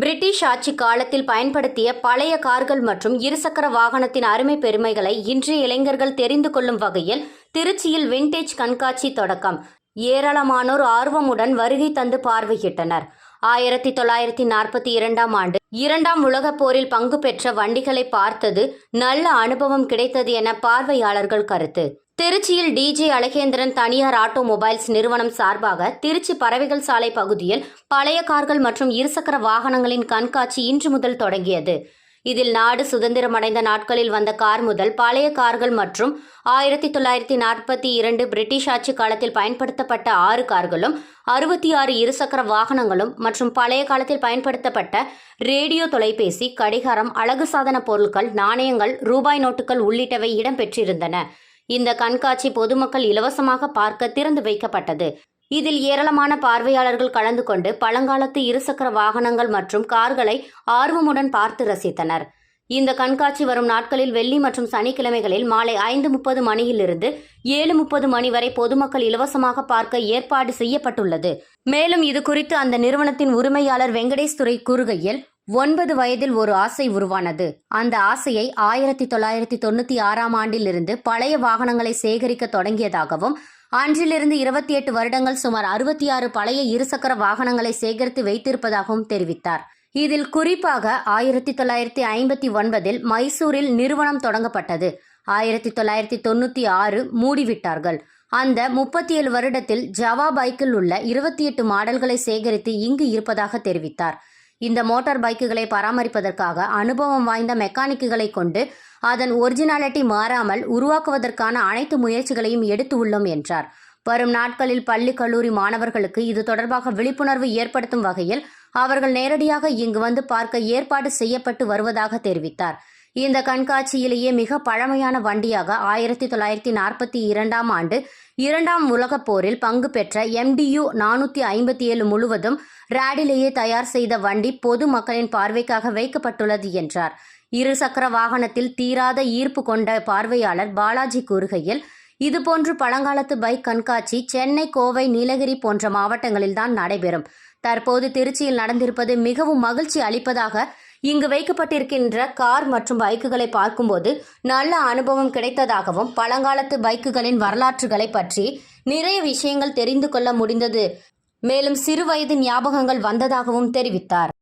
British ஆட்சி காலத்தில் பயன்படுத்திய பழைய கார்கள் மற்றும் இருசக்கர வாகனத்தின் அருமை பெருமைகளை இன்றைய இளைஞர்கள் தெரிந்து கொள்ளும் வகையில் திருச்சியில் விண்டேஜ் கண்காட்சி தொடக்கம். ஏராளமானோர் ஆர்வமுடன் வருகை தந்து பார்வையிட்டனர். ஆயிரத்தி தொள்ளாயிரத்தி நாற்பத்தி இரண்டாம் ஆண்டு இரண்டாம் உலகப் போரில் பங்கு பெற்ற வண்டிகளை பார்த்தது நல்ல அனுபவம் கிடைத்தது என பார்வையாளர்கள் கருத்து. திருச்சியில் டிஜே அழகேந்திரன் தனியார் ஆட்டோமொபைல்ஸ் நிறுவனம் சார்பாக திருச்சி பறவைகள் சாலை பகுதியில் பழைய கார்கள் மற்றும் இருசக்கர வாகனங்களின் கண்காட்சி இன்று முதல் தொடங்கியது. இதில் நாடு சுதந்திரமடைந்த நாட்களில் வந்த கார் முதல் பழைய கார்கள் மற்றும் ஆயிரத்தி தொள்ளாயிரத்தி நாற்பத்தி இரண்டு பிரிட்டிஷ் ஆட்சி காலத்தில் பயன்படுத்தப்பட்ட ஆறு கார்களும் அறுபத்தி ஆறு இருசக்கர வாகனங்களும் மற்றும் பழைய காலத்தில் பயன்படுத்தப்பட்ட ரேடியோ தொலைபேசி கடிகாரம் அழகு சாதன பொருட்கள் நாணயங்கள் ரூபாய் நோட்டுகள் உள்ளிட்டவை இடம்பெற்றிருந்தன. இந்த கண்காட்சி பொதுமக்கள் இலவசமாக பார்க்க திறந்து வைக்கப்பட்டது. இதில் ஏராளமான பார்வையாளர்கள் கலந்து கொண்டு பழங்காலத்து இருசக்கர வாகனங்கள் மற்றும் கார்களை ஆர்வமுடன் பார்த்து ரசித்தனர். இந்த கண்காட்சி வரும் நாட்களில் வெள்ளி மற்றும் சனிக்கிழமைகளில் மாலை ஐந்து முப்பது மணியிலிருந்து ஏழு முப்பது மணி வரை பொதுமக்கள் இலவசமாக பார்க்க ஏற்பாடு செய்யப்பட்டுள்ளது. மேலும் இது குறித்து அந்த நிறுவனத்தின் உரிமையாளர் வெங்கடேஷ் துரை கூறுகையில் ஒன்பது வயதில் ஒரு ஆசை உருவானது. அந்த ஆசையை ஆயிரத்தி தொள்ளாயிரத்தி தொண்ணூத்தி ஆறாம் ஆண்டிலிருந்து பழைய வாகனங்களை சேகரிக்க தொடங்கியதாகவும் அன்றிலிருந்து இருபத்தி எட்டு வருடங்கள் சுமார் அறுபத்தி ஆறு பழைய இருசக்கர வாகனங்களை சேகரித்து வைத்திருப்பதாகவும் தெரிவித்தார். இதில் குறிப்பாக ஆயிரத்தி தொள்ளாயிரத்தி ஐம்பத்தி ஒன்பதில் மைசூரில் நிறுவனம் தொடங்கப்பட்டது. ஆயிரத்தி தொள்ளாயிரத்தி தொண்ணூற்றி ஆறு மூடிவிட்டார்கள். அந்த முப்பத்தி ஏழு வருடத்தில் ஜவா பைக்கில் உள்ள இருபத்தி எட்டு மாடல்களை சேகரித்து இங்கு இருப்பதாக தெரிவித்தார். இந்த மோட்டார் பைக்குகளை பராமரிப்பதற்காக அனுபவம் வாய்ந்த மெக்கானிக்குகளை கொண்டு அதன் ஒரிஜினாலிட்டி மாறாமல் உருவாக்குவதற்கான அனைத்து முயற்சிகளையும் எடுத்து உள்ளோம் என்றார். வரும் நாட்களில் பள்ளி கல்லூரி மாணவர்களுக்கு இது தொடர்பாக விழிப்புணர்வு ஏற்படுத்தும் வகையில் அவர்கள் நேரடியாக இங்கு வந்து பார்க்க ஏற்பாடு செய்யப்பட்டு வருவதாக தெரிவித்தார். இந்த கண்காட்சியிலேயே மிக பழமையான வண்டியாக ஆயிரத்தி தொள்ளாயிரத்தி நாற்பத்தி இரண்டாம் ஆண்டு இரண்டாம் உலகப் போரில் பங்கு பெற்ற எம்டியு நானூற்றி ஐம்பத்தி ஏழு முழுவதும் ராடிலேயே தயார் செய்த வண்டி பொது மக்களின் பார்வைக்காக வைக்கப்பட்டுள்ளது என்றார். இருசக்கர வாகனத்தில் தீராத ஈர்ப்பு கொண்ட பார்வையாளர் பாலாஜி கூறுகையில் இதுபோன்று பழங்காலத்து பைக் கண்காட்சி சென்னை கோவை நீலகிரி போன்ற மாவட்டங்களில்தான் நடைபெறும். தற்போது திருச்சியில் நடந்திருப்பது மிகவும் மகிழ்ச்சி அளிப்பதாக இங்கு வைக்கப்பட்டிருக்கின்ற கார் மற்றும் பைக்குகளை பார்க்கும்போது நல்ல அனுபவம் கிடைத்ததாகவும் பழங்காலத்து பைக்குகளின் வரலாற்றுகளை பற்றி நிறைய விஷயங்கள் தெரிந்து கொள்ள முடிந்தது. மேலும் சிறுவயது ஞாபகங்கள் வந்ததாகவும் தெரிவித்தார்.